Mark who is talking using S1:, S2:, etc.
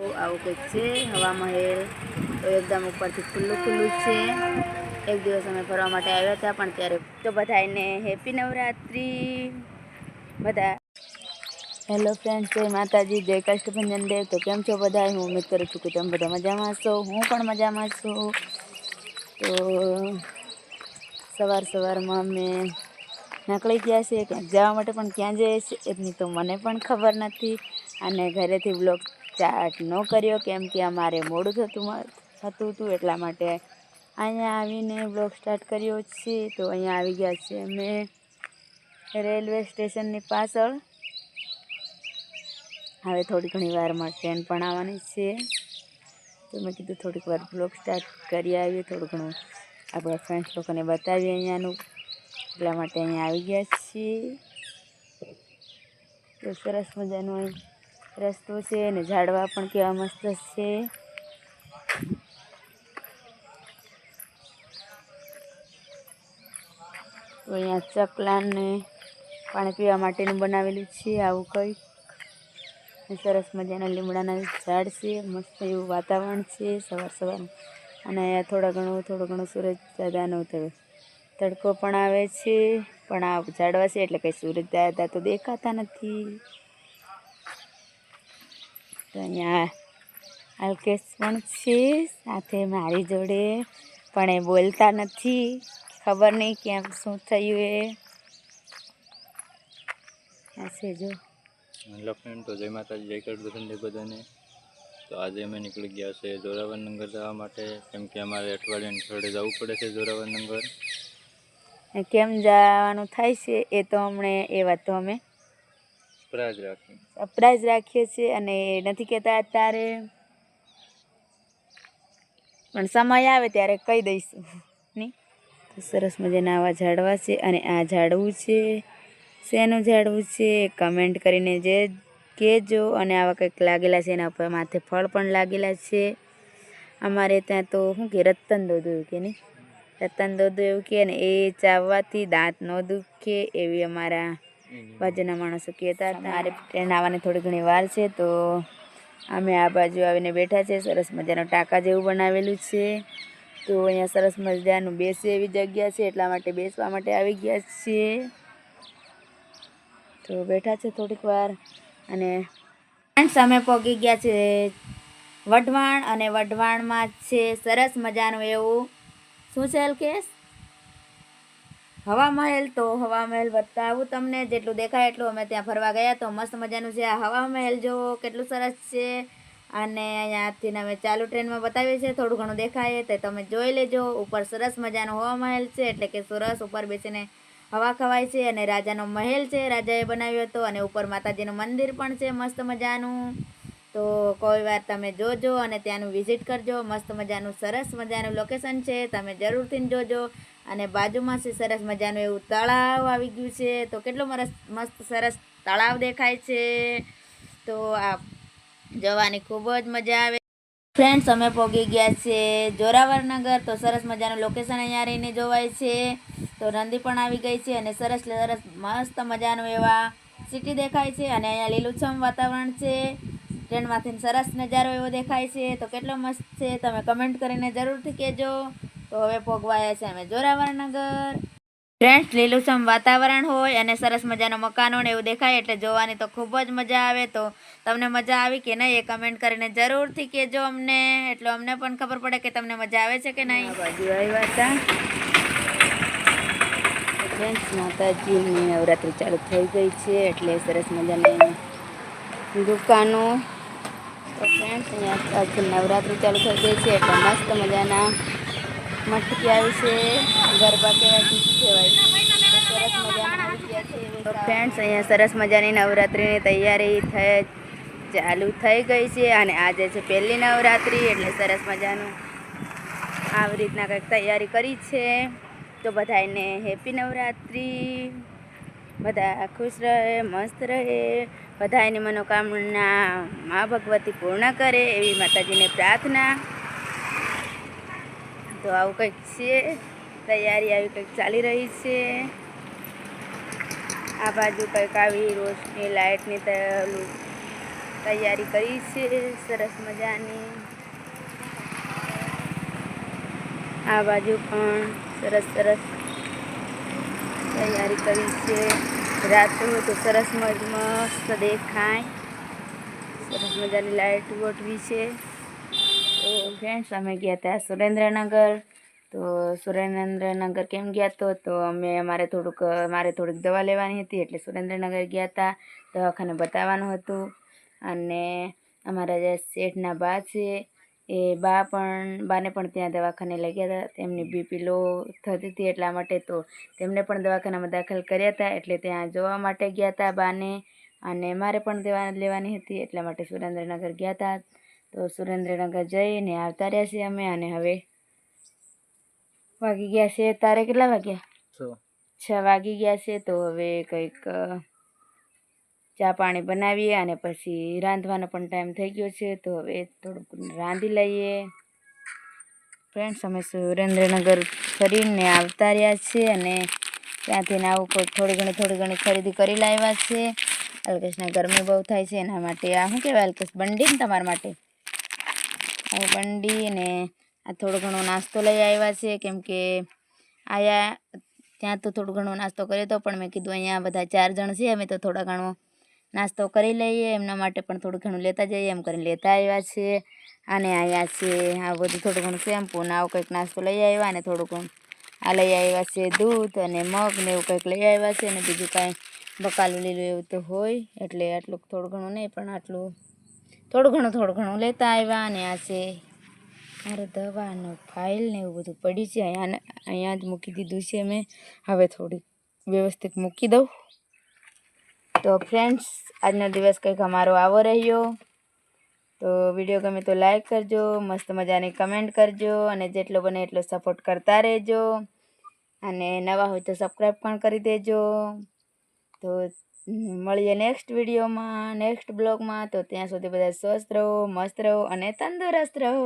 S1: આવું કંઈક છે હવા મહેલ તો એકદમ ઉપરથી ખુલ્લું ખુલ્લું છે. એક દિવસ અમે ફરવા માટે આવ્યા હતા, પણ ત્યારે તો બધાને હેપી નવરાત્રી. બધા હેલો ફ્રેન્ડ્સ, જય માતાજી, જય કષ્ટભંજન દેવ. તો કેમ છો બધા? હું ઉમેદ કરું છું કે તમે બધા મજામાં છો હું પણ મજામાં છું. તો સવાર સવારમાં અમે નકળી ગયા છે ક્યાંક જવા માટે પણ ક્યાં જઈએ છીએ એની તો મને પણ ખબર નથી. અને ઘરેથી બ્લોગ સ્ટાર્ટ ન કર્યો કેમ કે અમારે મોડું થતું થતું હતું એટલા માટે અહીંયા આવીને બ્લોગ સ્ટાર્ટ કર્યો છે. તો અહીંયા આવી ગયા છે અમે રેલવે સ્ટેશનની પાછળ. હવે થોડી ઘણી વારમાં ટ્રેન પણ આવવાની છે. તો મેં કીધું થોડીક વાર બ્લોગ સ્ટાર્ટ કરી આવીએ, થોડું ઘણું આપણા ફ્રેન્ડ્સ લોકોને બતાવીએ અહીંયાનું. એટલા માટે અહીંયા આવી ગયા છીએ. તો સરસ મજાનું અહીં રસ્તો છે અને ઝાડવા પણ કેવા મસ્ત છે. તો અહીંયા ચકલાને પાણી પીવા માટેનું બનાવેલું છે આવું કંઈક. સરસ મજાના લીમડાના ઝાડ છે, મસ્ત એવું વાતાવરણ છે સવાર સવાર અને અહીંયા થોડા ઘણો, થોડો ઘણું સૂરજ દાદાનો તડકો પણ આવે છે, પણ આ ઝાડવા છે એટલે કંઈ સૂરજ દાદા તો દેખાતા નથી. તો અહીંયા અલ્કેશ પણ છે? સાથે મારી જોડે પણ એ બોલતા નથી. ખબર નહીં કેમ શું થયું એ? હશે જો.
S2: હેલો ફ્રેન્ડ તો જય માતાજી જય કરદર્શન બધાને. તો આજે અમે નીકળી ગયા છે જોરાવર નગર જવા માટે. કેમ કે અમારે અઠવાડિયાની થોડે જવું પડે છે જોરાવર નગર
S1: કેમ જવાનું થાય છે એ તો અમને એ વાત તો અમે
S2: પ્રાજ રાખીએ
S1: સરપ્રાઈઝ રાખીએ છીએ અને નથી કહેતા અત્યારે. પણ સમય આવે ત્યારે કહી દઈશું. નહીં તો સરસ મજાના આવા ઝાડવા છે અને આ ઝાડવું છે. શેનું ઝાડવું છે કમેન્ટ કરીને જે કહેજો અને આવા કંઈક લાગેલા છે એના ઉપર માથે ફળ પણ લાગેલા છે. અમારે ત્યાં તો શું કે રતન દોધું એવું કે નહીં રતન દોધું એવું કે ને, એ ચાવવાથી દાંત ન દુખે એવી અમારા બાજુના માણસો કહેતા હતા. મારે ટ્રેન આવવાની થોડી ઘણી વાર છે, તો અમે આ બાજુ આવીને બેઠા છે. સરસ મજાનો ટાંકા જેવું બનાવેલું છે. તો અહીંયા સરસ મજાનું બેસે એવી જગ્યા છે, એટલા માટે બેસવા માટે આવી ગયા છીએ તો બેઠા છે થોડીક વાર અને અમે પહોંચી ગયા છે વઢવાણ અને વઢવાણમાં છે. સરસ મજાનું એવું. શું છે અલ્કેશ? હવા મહેલ તો હવા મહેલ બતાવું તમને. જેટલું દેખાય એટલું અમે ત્યાં ફરવા ગયા તો મસ્ત મજાનું છે. આ હવા મહેલ જો કેટલું સરસ છે. અને અહીંયાથી અમે ચાલુ ટ્રેનમાં બતાવીએ છીએ. થોડું ઘણું દેખાય તો તમે જોઈ લેજો. ઉપર સરસ મજાનો હવા મહેલ છે. એટલે કે સરસ ઉપર બેસીને હવા ખવાય છે અને રાજાનો મહેલ છે. રાજાએ બનાવ્યો હતો અને ઉપર માતાજીનું મંદિર પણ છે મસ્ત મજાનું. તો કોઈ વાર તમે જોજો અને ત્યાંનું વિઝિટ કરજો. મસ્ત મજાનું સરસ મજાનું લોકેશન છે. તમે જરૂરથી જોજો. અને બાજુમાં છે સરસ મજાનું એવું તળાવ આવી ગયું છે. તો કેટલો મરસ, મસ્ત સરસ તળાવ દેખાય છે. તો આ જવાની ખૂબ જ મજા આવે. ફ્રેન્ડ્સ અમે પહોંચી ગયા છે જોરાવરનગર તો સરસ મજાનું લોકેશન અહીંયા રહીને જોવાય છે. તો નંદી પણ આવી ગઈ છે અને સરસ સરસ મસ્ત મજાનું એવા સિટી દેખાય છે અને અહીંયા લીલુંછમ વાતાવરણ છે. ટ્રેનમાંથી સરસ નજારો એવો દેખાય છે. તો કેટલો મસ્ત છે. તમે કમેન્ટ કરીને જરૂરથી કહેજો. તો હવે પોગવાયા છે અમે જોરાવરનગર. ફ્રેન્ડ્સ લીલુંછમ વાતાવરણ હોય અને સરસ મજાનો મકાનો ને એવું દેખાય એટલે જોવાની તો ખૂબ જ મજા આવે. તો તમને મજા આવી કે નહીં એ કમેન્ટ કરીને જરૂરથી કહેજો અમને. એટલે અમને પણ ખબર પડે કે તમને મજા આવે છે કે નહીં. બાજુ આવ્યા હતા. ફ્રેન્ડ્સ માતાજીની નવરાત્રિ ચાલુ થઈ ગઈ છે એટલે સરસ મજાની દુકાનો. તો ફ્રેન્ડ્સ અહીંયા નવરાત્રિ ચાલુ થઈ ગઈ છે એટલે મસ્ત મજાના મટકી આવી છે, ગરબા કહેવાય તો સરસ મજાના છે ફ્રેન્ડ્સ અહીંયા સરસ મજાની નવરાત્રિની તૈયારી થઈ, ચાલુ થઈ ગઈ છે અને આજે છે પહેલી નવરાત્રિ એટલે સરસ મજાનું આવી રીતના કંઈક તૈયારી કરી છે. તો બધાને હેપી નવરાત્રિ. બધા ખુશ રહે, મસ્ત રહે. બધાની મનોકામના મા ભગવતી પૂર્ણ કરે એવી માતાજીને પ્રાર્થના. તો આવું કંઈક છે. તૈયારી આવી કંઈક ચાલી રહી છે. આ બાજુ કંઈક આવી રોશની, લાઇટની તૈયારી કરી છે. સરસ મજાની. આ બાજુ પણ સરસ સરસ તૈયારી કરી છે. રાત તો સરસ મજ, મસ્ત દેખાય. સરસ મજાની લાઇટ ગોઠવી છે. ફ્રેન્ડ્સ અમે ગયા હતા સુરેન્દ્રનગર. તો સુરેન્દ્રનગર કેમ ગયા તો? તો અમે અમારે થોડુંક, મારે થોડીક દવા લેવાની હતી, એટલે સુરેન્દ્રનગર ગયા હતા દવાખાને બતાવવાનું હતું. અને અમારા જે શેઠના બા છે, એ બા પણ, બાને પણ ત્યાં દવાખાને લઈ ગયા હતા તેમની બીપી લો થતી હતી એટલા માટે તો તેમને પણ દવાખાનામાં દાખલ કર્યા હતા એટલે ત્યાં જોવા માટે ગયા હતા બાને. અને મારે પણ દવા લેવાની હતી, એટલા માટે સુરેન્દ્રનગર ગયા હતા તો સુરેન્દ્રનગર જઈને આવતા રહ્યા છીએ અમે અને હવે વાગી ગયા છે. તારે કેટલા વાગ્યા? છ. વાગી ગયા છે તો હવે કંઈક ચા પાણી બનાવીએ અને પછી રાંધવાનો પણ ટાઈમ થઈ ગયો છે તો હવે થોડુંક રાંધી લઈએ. ફ્રેન્ડ્સ અમે સુરેન્દ્રનગર ફરીને આવતા રહ્યા છીએ અને ત્યાંથી આવું કોઈ થોડી ઘણી થોડી ઘણી ખરીદી કરી લાવ્યા છે. અલ્કેશને ગરમી બહુ થાય છે એના માટે આ શું કહેવાય અલ્કેશ? બંડી ને તમારા માટે? બંડી અને આ થોડો ઘણો નાસ્તો લઈ આવ્યા છે. કેમ કે આયા ત્યાં તો થોડો ઘણો નાસ્તો કર્યો હતો પણ મેં કીધું અહીંયા બધા ચાર જણ છે, અમે તો થોડા ઘણો નાસ્તો કરી લઈએ. એમના માટે પણ થોડું ઘણું લેતા જઈએ. એમ કરીને લેતા આવ્યા છે. અને આવ્યા છે, આ બધું થોડું ઘણું શેમ્પૂ ને આવું કંઈક નાસ્તો લઈ આવ્યા અને થોડું ઘણું આ લઈ આવ્યા છે, દૂધ અને મગ ને એવું કંઈક લઈ આવ્યા છે. અને બીજું કાંઈ બકાલું લીલું એવું તો હોય, એટલે આટલું થોડું ઘણું નહીં, પણ આટલું થોડું ઘણું થોડું ઘણું લેતા આવ્યા અને આ છે મારે દવાનો ફાઇલ ને એવું બધું પડી છે. અહીંયા અહીંયા જ મૂકી દીધું છે મેં. હવે થોડીક વ્યવસ્થિત મૂકી દઉં. તો ફ્રેન્ડ્સ આજનો દિવસ કંઈક અમારો આવો રહ્યો. તો વીડિયો ગમે તો લાઈક કરજો, મસ્ત મજાની કમેન્ટ કરજો અને જેટલો બને એટલો સપોર્ટ કરતા રહેજો. અને નવા હોય તો સબસ્ક્રાઈબ પણ કરી દેજો. તો મળીએ નેક્સ્ટ વિડીયોમાં નેક્સ્ટ બ્લોગમાં તો ત્યાં સુધી બધા સ્વસ્થ રહો, મસ્ત રહો અને તંદુરસ્ત રહો.